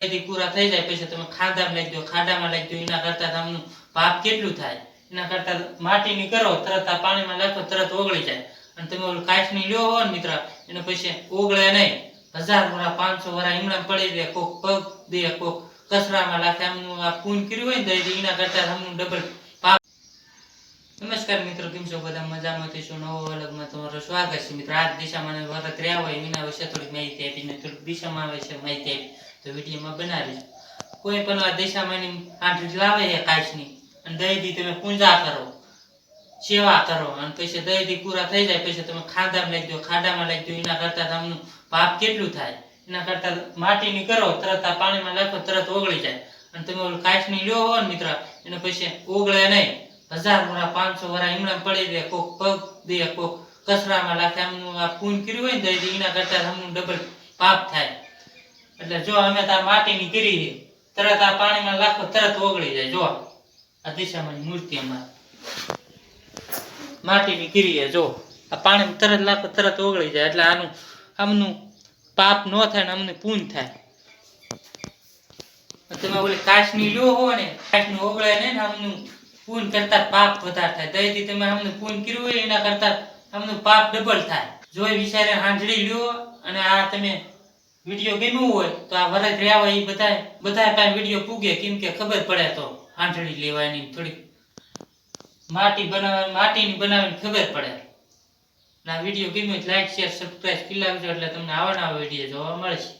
તેથી પૂરા થઈ જાય, પછી તમે ખાંડામાં નાખી દો, ખાડામાં નાખી દો, એના કરતા તમને પાપ કેટલું થાય? એના કરતા માટીની કરો, તરત આ પાણીમાં નાખો, તરત ઓગળી જાય. અને તમે ઓલું કાચની લ્યો હો ને મિત્ર, એને પછી ઓગળે નહીં. હજાર વરા, પાંચસો વરા ઈમડા પડી દે કોક પગ દે, કોક કચરામાં નાખે આમનું આ પૂન કર્યું હોય ને તો એના કરતા આમનું ડબલ પાપ નમસ્કાર મિત્રો, કેમ છો? બધા મજામાં થઈશું નવો અલગમાં તમારું સ્વાગત છે. મિત્રો આજ દિશામાં વરત રહ્યા હોય, એના વિશે થોડીક માહિતી આપીને, થોડીક દિશામાં છે માહિતી આપી. તો વિડીયોમાં બનાવી કોઈ પણ આ દિશામાં આઠ લાવે છે કાચની. અને દહીંથી તમે પૂંજા કરો. સેવા કરો. અને પછી દહીંથી પૂરા થઈ જાય, પછી તમે ખાંડામાં લઈ દો. ખાડામાં લઈ દો. એના કરતા તમને પાપ કેટલું થાય? એના કરતા માટીની કરો. તરત આ પાણીમાં નાખો, તરત ઓગળી જાય. અને તમે ઓલું કાચની લ્યો હો ને મિત્ર, એને પછી ઓગળે નહીં. હજાર વરા, પાંચસો વરા એમણા પડી દે. કોક પગ દે, કોક કચરામાં લાખે આમનું આ પૂન કર્યું હોય ને તો એના કરતા આમનું ડબલ પાપ થાય. એટલે જો અમે તાર માટીની કરી તરત આ પાણીમાં લાખો તરત ઓગળી જાય. જો આ દિશામાં મૂર્તિ અમારી. માટીની કરી જો. આ પાણીમાં તરત લાખો તરત ઓગળી જાય. એટલે આનું, આમનું પાપ ન થાય ને અમને પૂન થાય. તમે ઓલી કાચની લ્યો હો ને, કાચની ઓગળે ને આમનું પૂન કરતા પાપ વધારે થાય. દહીંથી તમે અમને પૂન કર્યું હોય એના કરતા આમનું પાપ ડબલ થાય. જો વિચારે હાંડળી લ્યો અને આ તમે વીડિયો ગમ્યું હોય તો આ વરસ રહ્યા હોય એ બધા બધા પાસે વીડિયો પૂગે, કેમ કે ખબર પડે તો હાંડળી લેવાની, થોડીક માટી બનાવવાની માટીની બનાવવાની ખબર પડે. ના, વીડિયો ગમ્યો લાઈક શેર સબસ્ક્રાઈબ કરી લાવજો એટલે તમને આવા નવા વીડિયો જોવા મળશે.